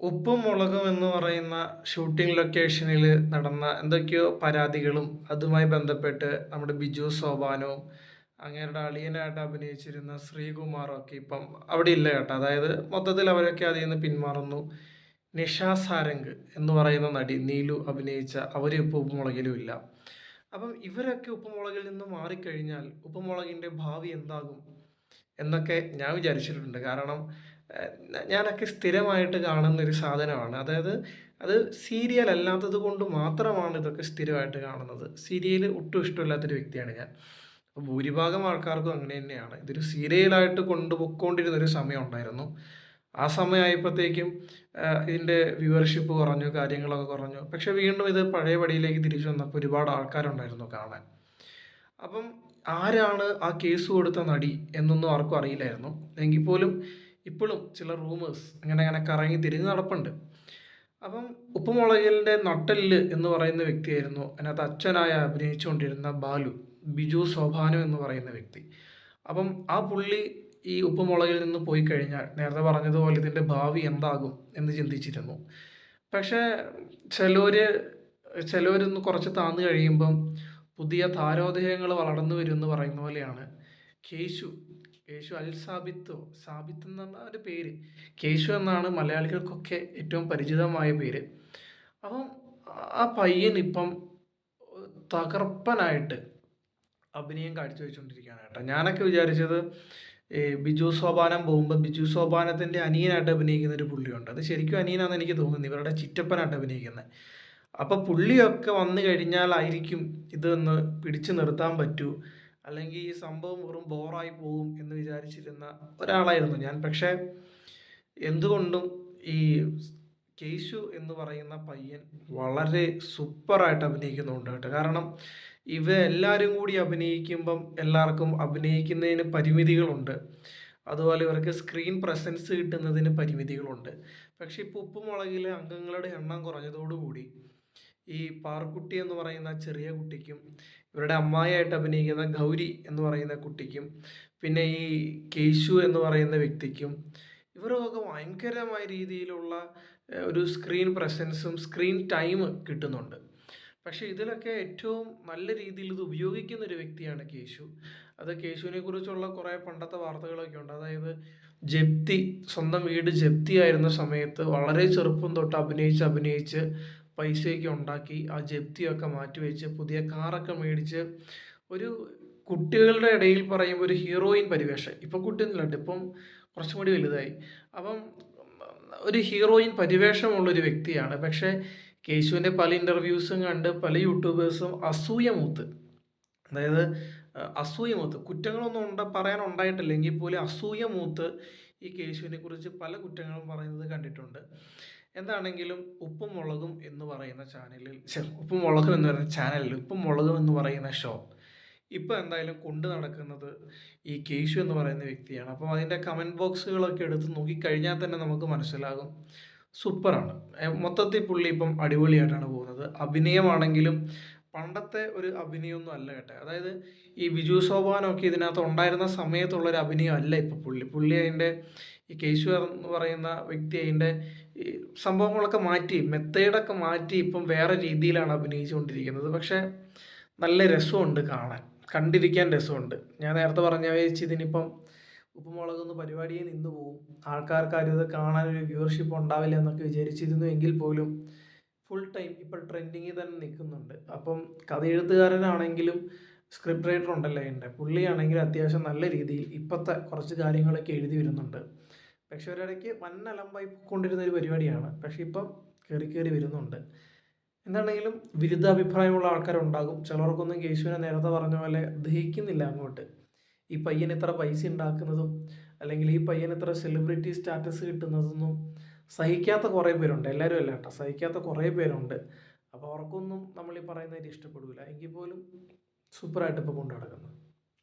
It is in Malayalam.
ഉപ്പും മുളകും എന്ന് പറയുന്ന ഷൂട്ടിംഗ് ലൊക്കേഷനിൽ നടന്ന എന്തൊക്കെയോ പരാതികളും അതുമായി ബന്ധപ്പെട്ട് നമ്മുടെ ബിജു സോബാനവും അങ്ങേരുടെ അളിയനായിട്ട് അഭിനയിച്ചിരുന്ന ശ്രീകുമാറും ഒക്കെ ഇപ്പം അവിടെ ഇല്ല കേട്ടോ. അതായത് മൊത്തത്തിൽ അവരൊക്കെ അതിൽ നിന്ന് പിന്മാറുന്നു. നിഷ സാരംഗ് എന്ന് പറയുന്ന നടി നീലു അഭിനയിച്ച അവരും ഇപ്പോൾ ഉപ്പുമുളകിലും ഇല്ല. അപ്പം ഇവരൊക്കെ ഉപ്പുമുളകിൽ നിന്ന് മാറിക്കഴിഞ്ഞാൽ ഉപ്പുമുളകിന്റെ ഭാവി എന്താകും എന്നൊക്കെ ഞാൻ വിചാരിച്ചിട്ടുണ്ട്. കാരണം ഞാനൊക്കെ സ്ഥിരമായിട്ട് കാണുന്ന ഒരു സാധനമാണ്. അതായത് അത് സീരിയൽ അല്ലാത്തത് കൊണ്ട് മാത്രമാണ് ഇതൊക്കെ സ്ഥിരമായിട്ട് കാണുന്നത്. സീരിയൽ ഒട്ടും ഇഷ്ടമില്ലാത്തൊരു വ്യക്തിയാണ് ഞാൻ. അപ്പോൾ ഭൂരിഭാഗം ആൾക്കാർക്കും അങ്ങനെ തന്നെയാണ്. ഇതൊരു സീരിയലായിട്ട് കൊണ്ടുപോയിക്കൊണ്ടിരുന്ന ഒരു സമയം ഉണ്ടായിരുന്നു. ആ സമയമായപ്പോഴത്തേക്കും ഇതിന്റെ വ്യൂവർഷിപ്പ് കുറഞ്ഞു കാര്യങ്ങളൊക്കെ കുറഞ്ഞു. പക്ഷെ വീണ്ടും ഇത് പഴയ പടിയിലേക്ക് തിരിച്ചു വന്നപ്പോൾ ഒരുപാട് ആൾക്കാരുണ്ടായിരുന്നു കാണാൻ. അപ്പം ആരാണ് ആ കേസ് കൊടുത്ത നടി എന്നൊന്നും ആർക്കും അറിയില്ലായിരുന്നു. എങ്കിൽ പോലും ഇപ്പോഴും ചില റൂമേഴ്സ് അങ്ങനെ അങ്ങനെ കറങ്ങി തിരിഞ്ഞ് നടപ്പുണ്ട്. അപ്പം ഉപ്പുമുളകിലിന്റെ നട്ടെല്ല് എന്ന് പറയുന്ന വ്യക്തിയായിരുന്നു. അതിനകത്ത് അച്ഛനായ അഭിനയിച്ചുകൊണ്ടിരുന്ന ബാലു ബിജു സോഭാനു എന്ന് പറയുന്ന വ്യക്തി. അപ്പം ആ പുള്ളി ഈ ഉപ്പുമുളകിൽ നിന്ന് പോയി കഴിഞ്ഞാൽ നേരത്തെ പറഞ്ഞതുപോലെ ഇതിന്റെ ഭാവി എന്താകും എന്ന് ചിന്തിച്ചിരുന്നു. പക്ഷേ ചിലർ ചിലവരൊന്ന് കുറച്ച് താന്നു കഴിയുമ്പം പുതിയ താരോദയങ്ങൾ വളർന്നു വരും എന്ന് പറയുന്ന പോലെയാണ് കേശു കേശു അൽ സാബിത്തോ സാബിത്ത് പറഞ്ഞ ഒരു പേര്. കേശു എന്നാണ് മലയാളികൾക്കൊക്കെ ഏറ്റവും പരിചിതമായ പേര്. അപ്പം ആ പയ്യൻ ഇപ്പം തകർപ്പനായിട്ട് അഭിനയം കാഴ്ചവെച്ചുകൊണ്ടിരിക്കുകയാണ് കേട്ടോ. ഞാനൊക്കെ വിചാരിച്ചത് ഈ ബിജു സോപാനം പോകുമ്പോൾ ബിജു സോപാനത്തിന്റെ അനിയനായിട്ട് അഭിനയിക്കുന്ന ഒരു പുള്ളിയുണ്ട്. അത് ശരിക്കും അനിയനാണെന്ന് എനിക്ക് തോന്നുന്നു ഇവരുടെ ചിറ്റപ്പനായിട്ട് അഭിനയിക്കുന്നത് അപ്പോൾ പുള്ളിയൊക്കെ വന്നു കഴിഞ്ഞാലായിരിക്കും ഇതൊന്ന് പിടിച്ചു നിർത്താൻ പറ്റൂ. അല്ലെങ്കിൽ ഈ സംഭവം വെറും ബോറായി പോകും എന്ന് വിചാരിച്ചിരുന്ന ഒരാളായിരുന്നു ഞാൻ. പക്ഷേ എന്തുകൊണ്ടും ഈ കേശു എന്ന് പറയുന്ന പയ്യൻ വളരെ സൂപ്പറായിട്ട് അഭിനയിക്കുന്നുണ്ട് കേട്ടോ. കാരണം ഇവ എല്ലാവരും കൂടി അഭിനയിക്കുമ്പം എല്ലാവർക്കും അഭിനയിക്കുന്നതിന് പരിമിതികളുണ്ട്. അതുപോലെ ഇവർക്ക് സ്ക്രീൻ പ്രസൻസ് കിട്ടുന്നതിന് പരിമിതികളുണ്ട്. പക്ഷേ ഇപ്പോൾ ഉപ്പുമുളകിലെ അംഗങ്ങളുടെ എണ്ണം കുറഞ്ഞതോടുകൂടി ഈ പാർക്കുട്ടി എന്ന് പറയുന്ന ചെറിയ കുട്ടിക്കും ഇവരുടെ അമ്മായിയായിട്ട് അഭിനയിക്കുന്ന ഗൗരി എന്ന് പറയുന്ന കുട്ടിക്കും പിന്നെ ഈ കേശു എന്ന് പറയുന്ന വ്യക്തിക്കും ഇവരൊക്കെ ഭയങ്കരമായ രീതിയിലുള്ള ഒരു സ്ക്രീൻ പ്രസൻസും സ്ക്രീൻ ടൈം കിട്ടുന്നുണ്ട്. പക്ഷേ ഇതിലൊക്കെ ഏറ്റവും നല്ല രീതിയിൽ ഇത് ഉപയോഗിക്കുന്ന ഒരു വ്യക്തിയാണ് കേശു. അത് കേശുവിനെ കുറിച്ചുള്ള കുറേ പണ്ടത്തെ വാർത്തകളൊക്കെ ഉണ്ട്. അതായത് ജപ്തി സ്വന്തം വീട് ജപ്തി ആയിരുന്ന സമയത്ത് വളരെ ചെറുപ്പം തൊട്ട് അഭിനയിച്ച് അഭിനയിച്ച് പൈസയൊക്കെ ഉണ്ടാക്കി ആ ജപ്തിയൊക്കെ മാറ്റിവെച്ച് പുതിയ കാറൊക്കെ മേടിച്ച് ഒരു കുട്ടികളുടെ ഇടയിൽ പറയുമ്പോൾ ഒരു ഹീറോയിൻ പരിവേഷം. ഇപ്പം കുട്ടിയൊന്നുമില്ല ഇപ്പം കുറച്ചും കൂടി വലുതായി. അപ്പം ഒരു ഹീറോയിൻ പരിവേഷമുള്ളൊരു വ്യക്തിയാണ്. പക്ഷേ കേശുവിന്റെ പല ഇന്റർവ്യൂസും കണ്ട് പല യൂട്യൂബേഴ്സും അസൂയ മൂത്ത് അതായത് അസൂയ മൂത്ത് കുറ്റങ്ങളൊന്നും ഉണ്ട പറയാനുണ്ടായിട്ടില്ലെങ്കിൽ പോലും അസൂയ മൂത്ത് ഈ കേശുവിനെ കുറിച്ച് പല കുറ്റങ്ങളും പറയുന്നത് കണ്ടിട്ടുണ്ട്. എന്താണെങ്കിലും ഉപ്പും മുളകും എന്ന് പറയുന്ന ചാനലിൽ ഉപ്പും മുളകും എന്ന് പറയുന്ന ചാനലിൽ ഉപ്പും മുളകും എന്ന് പറയുന്ന ഷോ ഇപ്പോൾ എന്തായാലും കൊണ്ടു നടക്കുന്നത് ഈ കേശു എന്ന് പറയുന്ന വ്യക്തിയാണ്. അപ്പോൾ അതിന്റെ കമന്റ് ബോക്സുകളൊക്കെ എടുത്ത് നോക്കിക്കഴിഞ്ഞാൽ തന്നെ നമുക്ക് മനസ്സിലാകും. സൂപ്പറാണ്. മൊത്തത്തിൽ പുള്ളി ഇപ്പം അടിപൊളിയായിട്ടാണ് പോകുന്നത്. അഭിനയമാണെങ്കിലും പണ്ടത്തെ ഒരു അഭിനയമൊന്നും അല്ല കേട്ടോ. അതായത് ഈ ബിജു സോപാനൊക്കെ ഇതിനകത്ത് ഉണ്ടായിരുന്ന സമയത്തുള്ളൊരു അഭിനയം അല്ല ഇപ്പം പുള്ളി. പുള്ളി അതിന്റെ ഈ കേശു എന്ന് പറയുന്ന വ്യക്തി അതിന്റെ സംഭവങ്ങളൊക്കെ മാറ്റി മെത്തേഡൊക്കെ മാറ്റി ഇപ്പം വേറെ രീതിയിലാണ് അഭിനയിച്ചുകൊണ്ടിരിക്കുന്നത്. പക്ഷേ നല്ല രസമുണ്ട് കാണാൻ. കണ്ടിരിക്കാൻ രസമുണ്ട്. ഞാൻ നേരത്തെ പറഞ്ഞ വെച്ച് ഇതിനിപ്പം ഉപ്പുമുളകൊന്ന് പരിപാടിയെ നിന്ന് പോകും ആൾക്കാർക്കാരും ഇത് കാണാനൊരു വ്യൂവർഷിപ്പ് ഉണ്ടാവില്ല എന്നൊക്കെ വിചാരിച്ചിരുന്നു എങ്കിൽ പോലും ഫുൾ ടൈം ഇപ്പോൾ ട്രെൻഡിങ്ങിൽ തന്നെ നിൽക്കുന്നുണ്ട്. അപ്പം കഥ എഴുത്തുകാരനാണെങ്കിലും സ്ക്രിപ്റ്റ് റൈറ്റർ ഉണ്ടല്ലേ എന്റെ? പുള്ളിയാണെങ്കിൽ അത്യാവശ്യം നല്ല രീതിയിൽ ഇപ്പോഴത്തെ കുറച്ച് കാര്യങ്ങളൊക്കെ എഴുതി വരുന്നുണ്ട്. പക്ഷെ ഒരിടയ്ക്ക് വൻ അലമ്പായി കൊണ്ടിരുന്ന ഒരു പരിപാടിയാണ്. പക്ഷെ ഇപ്പം കയറി കയറി വരുന്നുണ്ട്. എന്താണെങ്കിലും വിരുദ്ധാഭിപ്രായമുള്ള ആൾക്കാരുണ്ടാകും. ചിലർക്കൊന്നും കേശുവിനെ നേരത്തെ പറഞ്ഞ പോലെ ദഹിക്കുന്നില്ല അങ്ങോട്ട്. ഈ പയ്യൻ ഇത്ര പൈസ ഉണ്ടാക്കുന്നതും അല്ലെങ്കിൽ ഈ പയ്യൻ ഇത്ര സെലിബ്രിറ്റി സ്റ്റാറ്റസ് കിട്ടുന്നതൊന്നും സഹിക്കാത്ത കുറേ പേരുണ്ട്. എല്ലാവരും അല്ല കേട്ടോ. സഹിക്കാത്ത കുറേ പേരുണ്ട്. അപ്പോൾ അവർക്കൊന്നും നമ്മൾ ഈ പറയുന്നതിന് ഇഷ്ടപ്പെടില്ല എങ്കിൽ പോലും സൂപ്പറായിട്ട് ഇപ്പോൾ കൊണ്ടു നടക്കുന്നു